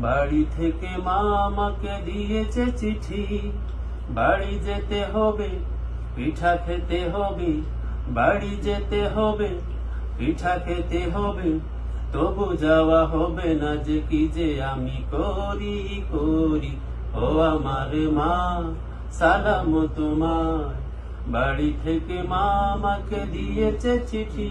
বাড়ি থেকে মা আমাকে দিয়েছে চিঠি। বাড়ি যেতে হবে, পিঠা খেতে হবে, বাড়ি যেতে হবে, পিঠা খেতে হবে, তবু যাওয়া হবে না যে কি যে আমি করি করি। ও আমার মা, সালাম তোমার। বাড়ি থেকে মা আমাকে দিয়েছে চিঠি।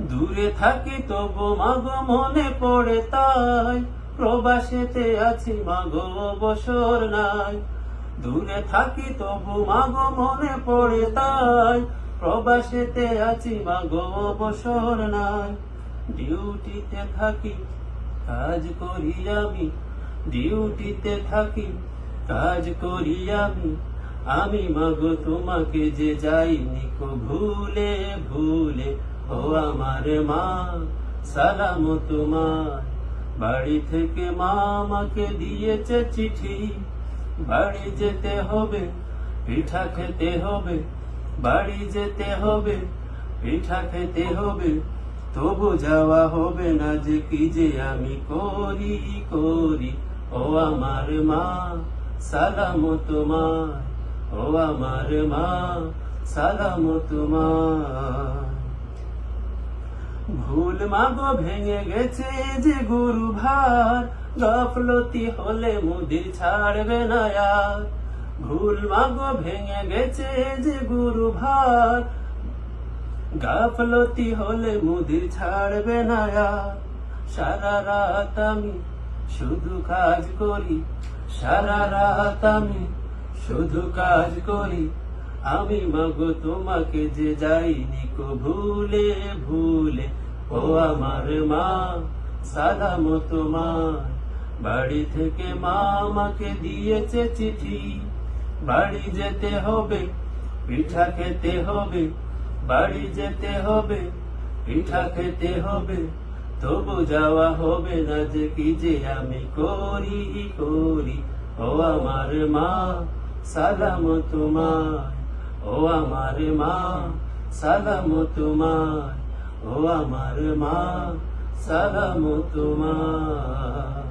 দূরে থাকি তবু মাগো মনে পড়ে তাই। প্রবাসেতে আছি মাগো অবসর নাই। দূরে থাকি তবু মাগো মনে পড়ে তাই। প্রবাসেতে আছি মাগো অবসর নাই। ডিউটিতে থাকি, কাজ করি আমি। ডিউটিতে থাকি, কাজ করি আমি। আমি মাগো তোমাকে যে যাইনি কো ভুলে ভুলে। ও আমার মা, সালাম তোমার বাড়ি থেকে মা আমাকে দিয়েছে চিঠি। বাড়ি যেতে হবে, পিঠা খেতে হবে। বাড়ি যেতে হবে, পিঠা খেতে হবে। তবু যাওয়া হবে না যে কি যে আমি করি করি। ও আমার মা, সালাম তোমার ও আমার মা, সালাম তোমার ভুল মাগো ভেঙে গেছে যে গুরু ভার। গফলতি হলে মুদির ছাড়বে না আর। ভুল মাগো ভেঙে গেছে যে গুরু ভার। গাফলতি হলে মুদির ছাড়বে না আর। সারা রাত আমি শুধু কাজ করি, সারা রাত আমি শুধু কাজ করি। আমি মাগো তোমাকে যে যাইনি কো ভুলে ভুলে ও আমার মা সালাম তোমার বাড়ি থেকে মা আমাকে দিয়েছে চিঠি, বাড়ি যেতে হবে, পিঠা খেতে হবে, বাড়ি যেতে হবে, পিঠা খেতে হবে, তবু যাওয়া হবে না যে কি যে আমি করি করি। ও আমার মা সালাম তোমার ও আমার মা সালাম তোমার ও আমার মা সালাম তোমার.